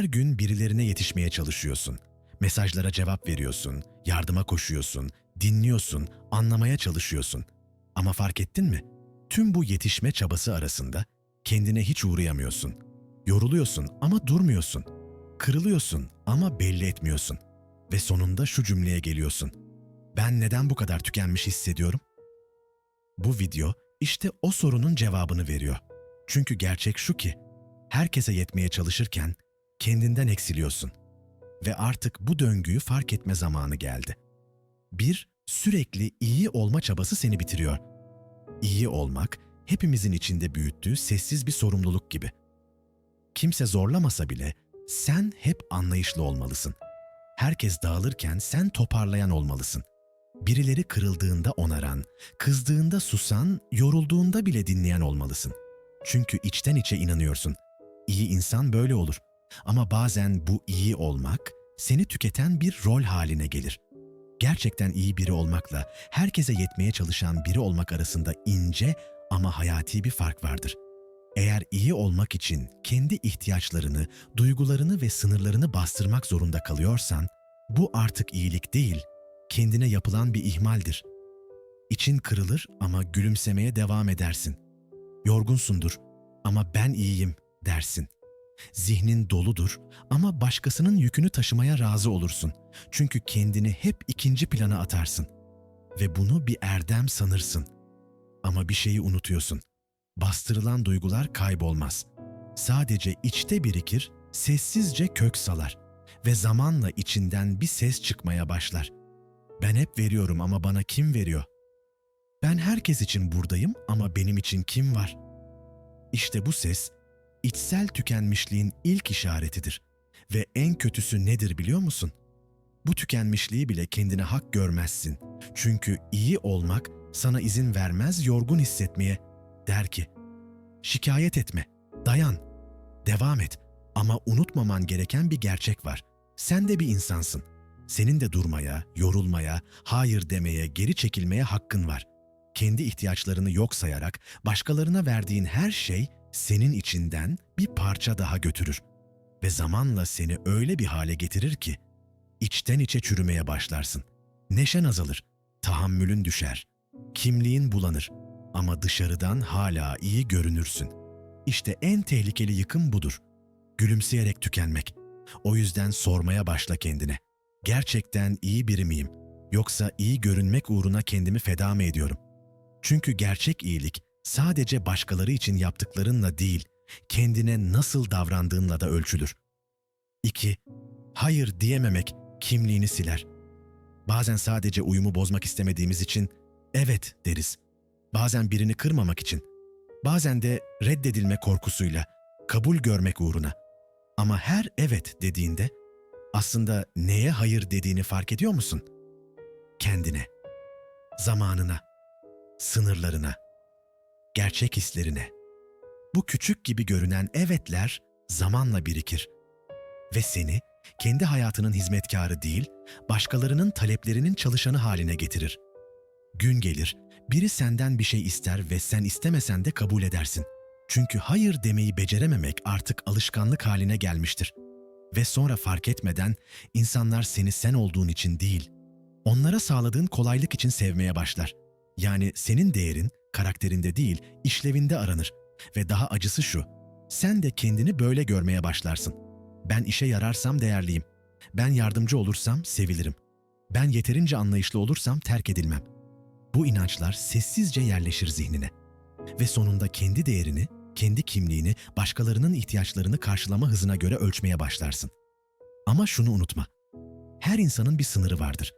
Her gün birilerine yetişmeye çalışıyorsun. Mesajlara cevap veriyorsun, yardıma koşuyorsun, dinliyorsun, anlamaya çalışıyorsun. Ama fark ettin mi? Tüm bu yetişme çabası arasında kendine hiç uğrayamıyorsun. Yoruluyorsun ama durmuyorsun. Kırılıyorsun ama belli etmiyorsun. Ve sonunda şu cümleye geliyorsun. Ben neden bu kadar tükenmiş hissediyorum? Bu video işte o sorunun cevabını veriyor. Çünkü gerçek şu ki, herkese yetmeye çalışırken kendinden eksiliyorsun. Ve artık bu döngüyü fark etme zamanı geldi. Bir, sürekli iyi olma çabası seni bitiriyor. İyi olmak, hepimizin içinde büyüttüğü sessiz bir sorumluluk gibi. Kimse zorlamasa bile sen hep anlayışlı olmalısın. Herkes dağılırken sen toparlayan olmalısın. Birileri kırıldığında onaran, kızdığında susan, yorulduğunda bile dinleyen olmalısın. Çünkü içten içe inanıyorsun. İyi insan böyle olur. Ama bazen bu iyi olmak seni tüketen bir rol haline gelir. Gerçekten iyi biri olmakla herkese yetmeye çalışan biri olmak arasında ince ama hayati bir fark vardır. Eğer iyi olmak için kendi ihtiyaçlarını, duygularını ve sınırlarını bastırmak zorunda kalıyorsan, bu artık iyilik değil, kendine yapılan bir ihmaldir. İçin kırılır ama gülümsemeye devam edersin. Yorgunsundur ama ben iyiyim dersin. Zihnin doludur ama başkasının yükünü taşımaya razı olursun. Çünkü kendini hep ikinci plana atarsın. Ve bunu bir erdem sanırsın. Ama bir şeyi unutuyorsun. Bastırılan duygular kaybolmaz. Sadece içte birikir, sessizce kök salar. Ve zamanla içinden bir ses çıkmaya başlar. Ben hep veriyorum ama bana kim veriyor? Ben herkes için buradayım ama benim için kim var? İşte bu ses içsel tükenmişliğin ilk işaretidir. Ve en kötüsü nedir biliyor musun? Bu tükenmişliği bile kendine hak görmezsin. Çünkü iyi olmak sana izin vermez yorgun hissetmeye. Der ki, şikayet etme, dayan, devam et. Ama unutmaman gereken bir gerçek var. Sen de bir insansın. Senin de durmaya, yorulmaya, hayır demeye, geri çekilmeye hakkın var. Kendi ihtiyaçlarını yok sayarak başkalarına verdiğin her şey senin içinden bir parça daha götürür ve zamanla seni öyle bir hale getirir ki içten içe çürümeye başlarsın. Neşen azalır, tahammülün düşer, kimliğin bulanır ama dışarıdan hala iyi görünürsün. İşte en tehlikeli yıkım budur. Gülümseyerek tükenmek. O yüzden sormaya başla kendine. Gerçekten iyi biri miyim? Yoksa iyi görünmek uğruna kendimi feda mı ediyorum? Çünkü gerçek iyilik sadece başkaları için yaptıklarınla değil, kendine nasıl davrandığınla da ölçülür. 2. Hayır diyememek kimliğini siler. Bazen sadece uyumu bozmak istemediğimiz için evet deriz. Bazen birini kırmamak için. Bazen de reddedilme korkusuyla, kabul görmek uğruna. Ama her evet dediğinde aslında neye hayır dediğini fark ediyor musun? Kendine, zamanına, sınırlarına, gerçek hislerine. Bu küçük gibi görünen evetler zamanla birikir ve seni kendi hayatının hizmetkarı değil, başkalarının taleplerinin çalışanı haline getirir. Gün gelir, biri senden bir şey ister ve sen istemesen de kabul edersin. Çünkü hayır demeyi becerememek artık alışkanlık haline gelmiştir. Ve sonra fark etmeden insanlar seni sen olduğun için değil, onlara sağladığın kolaylık için sevmeye başlar. Yani senin değerin karakterinde değil, işlevinde aranır. Ve daha acısı şu, sen de kendini böyle görmeye başlarsın. Ben işe yararsam değerliyim. Ben yardımcı olursam sevilirim. Ben yeterince anlayışlı olursam terk edilmem. Bu inançlar sessizce yerleşir zihnine. Ve sonunda kendi değerini, kendi kimliğini, başkalarının ihtiyaçlarını karşılama hızına göre ölçmeye başlarsın. Ama şunu unutma. Her insanın bir sınırı vardır.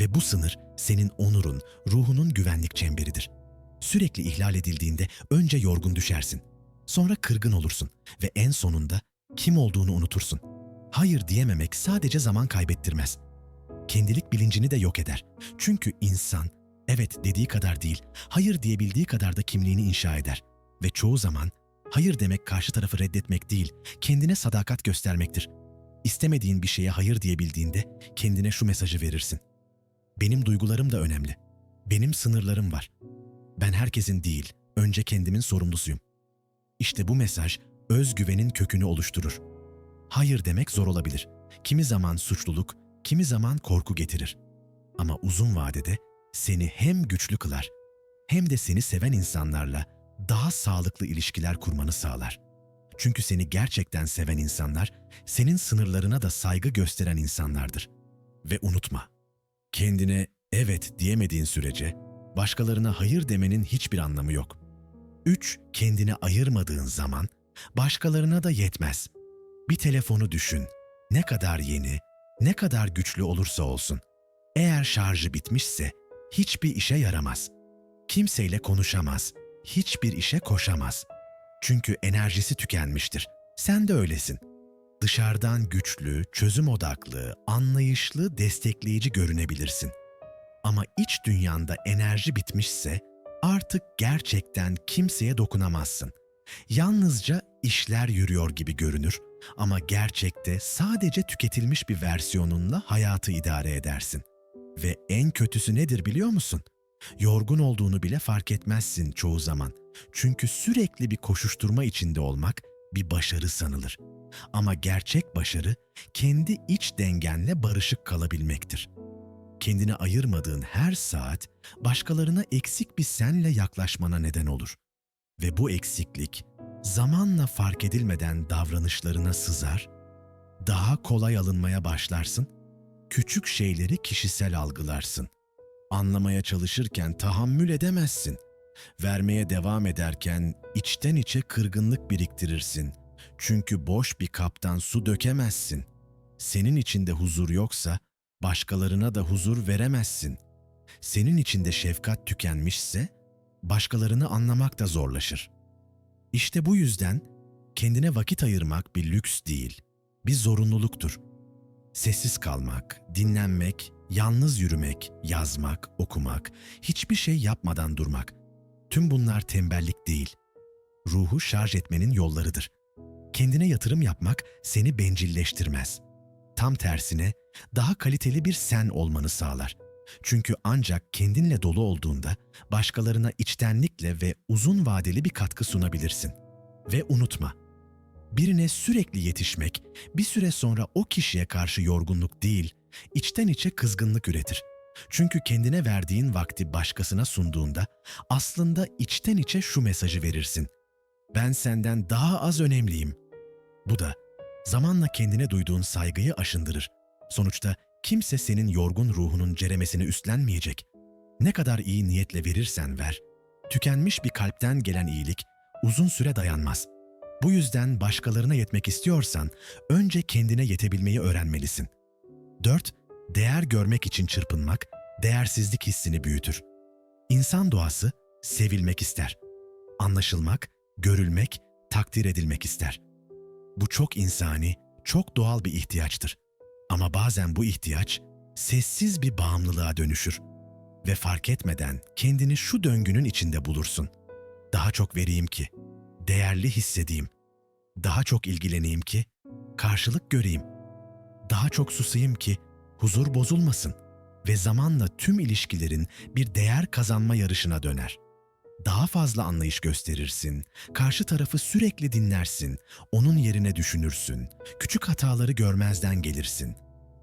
Ve bu sınır senin onurun, ruhunun güvenlik çemberidir. Sürekli ihlal edildiğinde önce yorgun düşersin. Sonra kırgın olursun ve en sonunda kim olduğunu unutursun. Hayır diyememek sadece zaman kaybettirmez. Kendilik bilincini de yok eder. Çünkü insan evet dediği kadar değil, hayır diyebildiği kadar da kimliğini inşa eder. Ve çoğu zaman hayır demek karşı tarafı reddetmek değil, kendine sadakat göstermektir. İstemediğin bir şeye hayır diyebildiğinde kendine şu mesajı verirsin. Benim duygularım da önemli. Benim sınırlarım var. Ben herkesin değil, önce kendimin sorumlusuyum. İşte bu mesaj özgüvenin kökünü oluşturur. hayır demek zor olabilir. Kimi zaman suçluluk, kimi zaman korku getirir. Ama uzun vadede seni hem güçlü kılar hem de seni seven insanlarla daha sağlıklı ilişkiler kurmanı sağlar. Çünkü seni gerçekten seven insanlar, senin sınırlarına da saygı gösteren insanlardır. Ve unutma, kendine evet diyemediğin sürece başkalarına hayır demenin hiçbir anlamı yok. 3. Kendine ayırmadığın zaman başkalarına da yetmez. Bir telefonu düşün. Ne kadar yeni, ne kadar güçlü olursa olsun. Eğer şarjı bitmişse hiçbir işe yaramaz. Kimseyle konuşamaz, hiçbir işe koşamaz. Çünkü enerjisi tükenmiştir. Sen de öylesin. Dışarıdan güçlü, çözüm odaklı, anlayışlı, destekleyici görünebilirsin. Ama iç dünyanda enerji bitmişse artık gerçekten kimseye dokunamazsın. Yalnızca işler yürüyor gibi görünür ama gerçekte sadece tüketilmiş bir versiyonunla hayatı idare edersin. Ve en kötüsü nedir biliyor musun? Yorgun olduğunu bile fark etmezsin çoğu zaman. Çünkü sürekli bir koşuşturma içinde olmak bir başarı sanılır. Ama gerçek başarı kendi iç dengenle barışık kalabilmektir. Kendine ayırmadığın her saat başkalarına eksik bir senle yaklaşmana neden olur. Ve bu eksiklik zamanla fark edilmeden davranışlarına sızar, daha kolay alınmaya başlarsın, küçük şeyleri kişisel algılarsın. Anlamaya çalışırken tahammül edemezsin. Vermeye devam ederken içten içe kırgınlık biriktirirsin. Çünkü boş bir kaptan su dökemezsin. Senin içinde huzur yoksa başkalarına da huzur veremezsin. Senin içinde şefkat tükenmişse başkalarını anlamak da zorlaşır. İşte bu yüzden kendine vakit ayırmak bir lüks değil, bir zorunluluktur. Sessiz kalmak, dinlenmek, yalnız yürümek, yazmak, okumak, hiçbir şey yapmadan durmak. Tüm bunlar tembellik değil. Ruhu şarj etmenin yollarıdır. Kendine yatırım yapmak seni bencilleştirmez. Tam tersine daha kaliteli bir sen olmanı sağlar. Çünkü ancak kendinle dolu olduğunda başkalarına içtenlikle ve uzun vadeli bir katkı sunabilirsin. Ve unutma, birine sürekli yetişmek bir süre sonra o kişiye karşı yorgunluk değil, içten içe kızgınlık üretir. Çünkü kendine verdiğin vakti başkasına sunduğunda aslında içten içe şu mesajı verirsin. Ben senden daha az önemliyim. Bu da zamanla kendine duyduğun saygıyı aşındırır. Sonuçta kimse senin yorgun ruhunun ceremesini üstlenmeyecek. Ne kadar iyi niyetle verirsen ver, tükenmiş bir kalpten gelen iyilik uzun süre dayanmaz. Bu yüzden başkalarına yetmek istiyorsan önce kendine yetebilmeyi öğrenmelisin. 4. Değer görmek için çırpınmak, değersizlik hissini büyütür. İnsan doğası sevilmek ister. Anlaşılmak, görülmek, takdir edilmek ister. Bu çok insani, çok doğal bir ihtiyaçtır. Ama bazen bu ihtiyaç sessiz bir bağımlılığa dönüşür ve fark etmeden kendini şu döngünün içinde bulursun. Daha çok vereyim ki, değerli hissedeyim. Daha çok ilgileneyim ki, karşılık göreyim. Daha çok susayım ki, huzur bozulmasın ve zamanla tüm ilişkilerin bir değer kazanma yarışına döner. Daha fazla anlayış gösterirsin, karşı tarafı sürekli dinlersin, onun yerine düşünürsün, küçük hataları görmezden gelirsin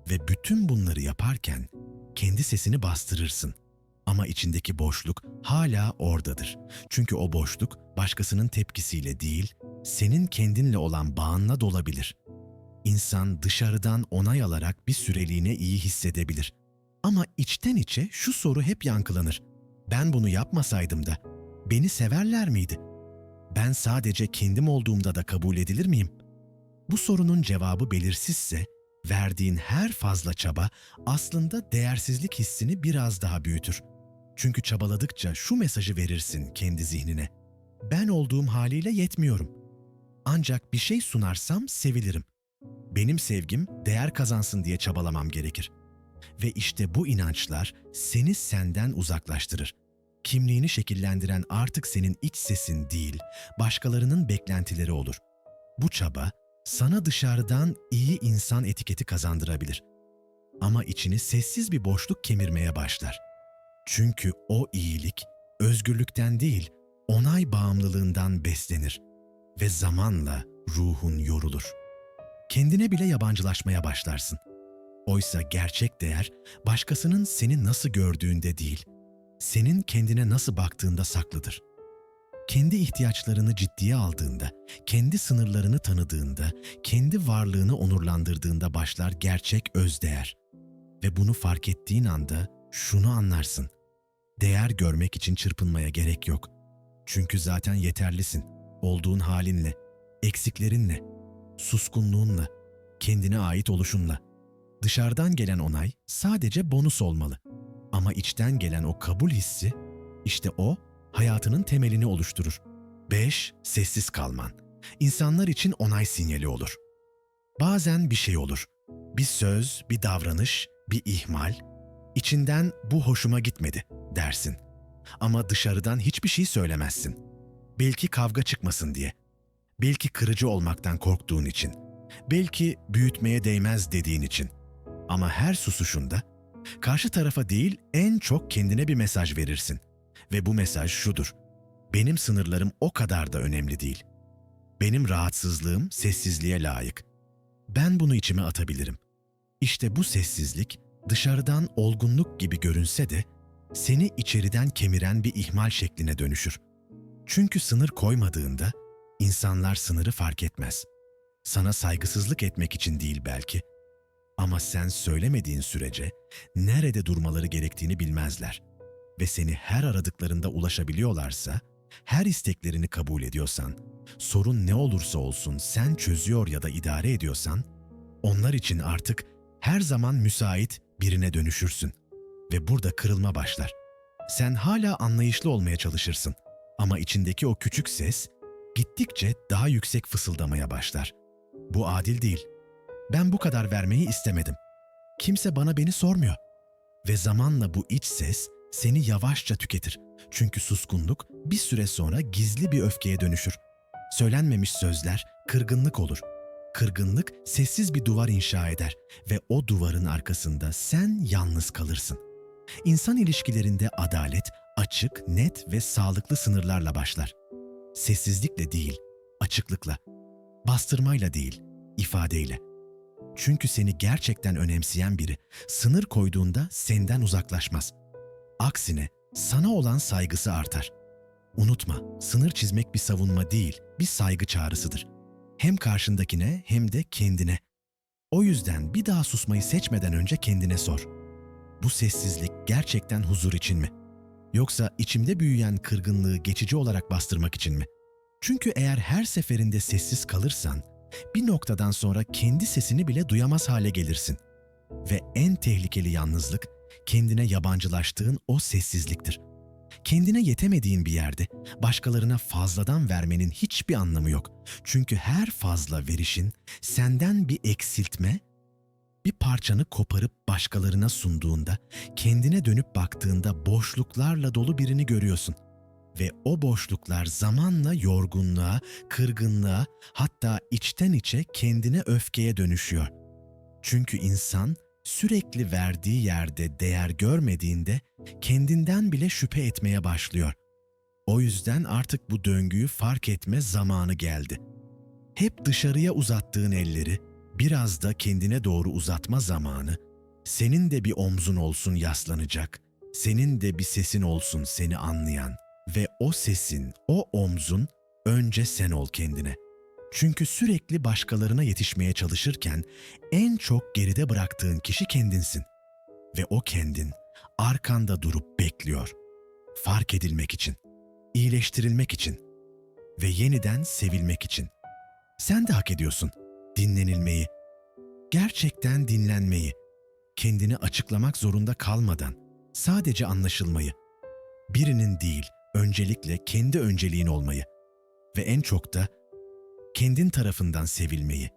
ve bütün bunları yaparken kendi sesini bastırırsın. Ama içindeki boşluk hala oradadır. Çünkü o boşluk başkasının tepkisiyle değil, senin kendinle olan bağınla dolabilir. İnsan dışarıdan onay alarak bir süreliğine iyi hissedebilir. Ama içten içe şu soru hep yankılanır. Ben bunu yapmasaydım da beni severler miydi? Ben sadece kendim olduğumda da kabul edilir miyim? Bu sorunun cevabı belirsizse verdiğin her fazla çaba aslında değersizlik hissini biraz daha büyütür. Çünkü çabaladıkça şu mesajı verirsin kendi zihnine. Ben olduğum haliyle yetmiyorum. Ancak bir şey sunarsam sevilirim. Benim sevgim değer kazansın diye çabalamam gerekir. Ve işte bu inançlar seni senden uzaklaştırır. Kimliğini şekillendiren artık senin iç sesin değil, başkalarının beklentileri olur. Bu çaba sana dışarıdan iyi insan etiketi kazandırabilir. Ama içini sessiz bir boşluk kemirmeye başlar. Çünkü o iyilik özgürlükten değil, onay bağımlılığından beslenir ve zamanla ruhun yorulur. kendine bile yabancılaşmaya başlarsın. Oysa gerçek değer başkasının seni nasıl gördüğünde değil, senin kendine nasıl baktığında saklıdır. Kendi ihtiyaçlarını ciddiye aldığında, kendi sınırlarını tanıdığında, kendi varlığını onurlandırdığında başlar gerçek özdeğer. Ve bunu fark ettiğin anda şunu anlarsın. Değer görmek için çırpınmaya gerek yok. Çünkü zaten yeterlisin. Olduğun halinle, eksiklerinle, suskunluğunla, kendine ait oluşunla. Dışarıdan gelen onay sadece bonus olmalı. Ama içten gelen o kabul hissi, işte o hayatının temelini oluşturur. 5. Sessiz kalman. İnsanlar için onay sinyali olur. Bazen bir şey olur. Bir söz, bir davranış, bir ihmal. İçinden bu hoşuma gitmedi dersin. Ama dışarıdan hiçbir şey söylemezsin. Belki kavga çıkmasın diye. Belki kırıcı olmaktan korktuğun için. Belki büyütmeye değmez dediğin için. Ama her susuşunda karşı tarafa değil en çok kendine bir mesaj verirsin. Ve bu mesaj şudur. Benim sınırlarım o kadar da önemli değil. Benim rahatsızlığım sessizliğe layık. Ben bunu içime atabilirim. İşte bu sessizlik dışarıdan olgunluk gibi görünse de seni içeriden kemiren bir ihmal şekline dönüşür. Çünkü sınır koymadığında insanlar sınırı fark etmez. Sana saygısızlık etmek için değil belki. Ama sen söylemediğin sürece nerede durmaları gerektiğini bilmezler. Ve seni her aradıklarında ulaşabiliyorlarsa, her isteklerini kabul ediyorsan, sorun ne olursa olsun sen çözüyor ya da idare ediyorsan, onlar için artık her zaman müsait birine dönüşürsün ve burada kırılma başlar. Sen hala anlayışlı olmaya çalışırsın ama içindeki o küçük ses gittikçe daha yüksek fısıldamaya başlar. Bu adil değil. Ben bu kadar vermeyi istemedim. Kimse bana beni sormuyor. Ve zamanla bu iç ses seni yavaşça tüketir. Çünkü suskunluk bir süre sonra gizli bir öfkeye dönüşür. Söylenmemiş sözler kırgınlık olur. Kırgınlık sessiz bir duvar inşa eder ve o duvarın arkasında sen yalnız kalırsın. İnsan ilişkilerinde adalet açık, net ve sağlıklı sınırlarla başlar. Sessizlikle değil, açıklıkla. Bastırmayla değil, ifadeyle. Çünkü seni gerçekten önemseyen biri sınır koyduğunda senden uzaklaşmaz. Aksine sana olan saygısı artar. Unutma, sınır çizmek bir savunma değil, bir saygı çağrısıdır. Hem karşındakine hem de kendine. O yüzden bir daha susmayı seçmeden önce kendine sor. Bu sessizlik gerçekten huzur için mi? Yoksa içimde büyüyen kırgınlığı geçici olarak bastırmak için mi? Çünkü eğer her seferinde sessiz kalırsan, bir noktadan sonra kendi sesini bile duyamaz hale gelirsin. Ve en tehlikeli yalnızlık, kendine yabancılaştığın o sessizliktir. Kendine yetemediğin bir yerde başkalarına fazladan vermenin hiçbir anlamı yok. Çünkü her fazla verişin senden bir eksiltme, bir parçanı koparıp başkalarına sunduğunda, kendine dönüp baktığında boşluklarla dolu birini görüyorsun. Ve o boşluklar zamanla yorgunluğa, kırgınlığa, hatta içten içe kendine öfkeye dönüşüyor. Çünkü insan sürekli verdiği yerde değer görmediğinde kendinden bile şüphe etmeye başlıyor. O yüzden artık bu döngüyü fark etme zamanı geldi. Hep dışarıya uzattığın elleri biraz da kendine doğru uzatma zamanı, senin de bir omzun olsun yaslanacak, senin de bir sesin olsun seni anlayan ve o sesin, o omzun önce sen ol kendine. Çünkü sürekli başkalarına yetişmeye çalışırken en çok geride bıraktığın kişi kendinsin. Ve o kendin arkanda durup bekliyor. Fark edilmek için, iyileştirilmek için ve yeniden sevilmek için. Sen de hak ediyorsun dinlenilmeyi, gerçekten dinlenmeyi, kendini açıklamak zorunda kalmadan sadece anlaşılmayı, birinin değil, öncelikle kendi önceliğin olmayı ve en çok da kendin tarafından sevilmeyi.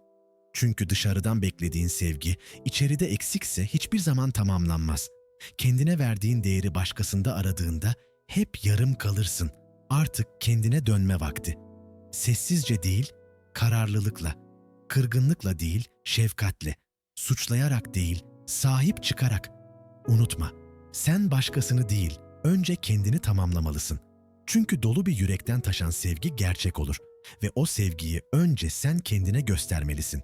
Çünkü dışarıdan beklediğin sevgi içeride eksikse hiçbir zaman tamamlanmaz. Kendine verdiğin değeri başkasında aradığında hep yarım kalırsın. Artık kendine dönme vakti. Sessizce değil, kararlılıkla, kırgınlıkla değil, şefkatle, suçlayarak değil, sahip çıkarak. Unutma, sen başkasını değil, önce kendini tamamlamalısın. Çünkü dolu bir yürekten taşan sevgi gerçek olur ve o sevgiyi önce sen kendine göstermelisin.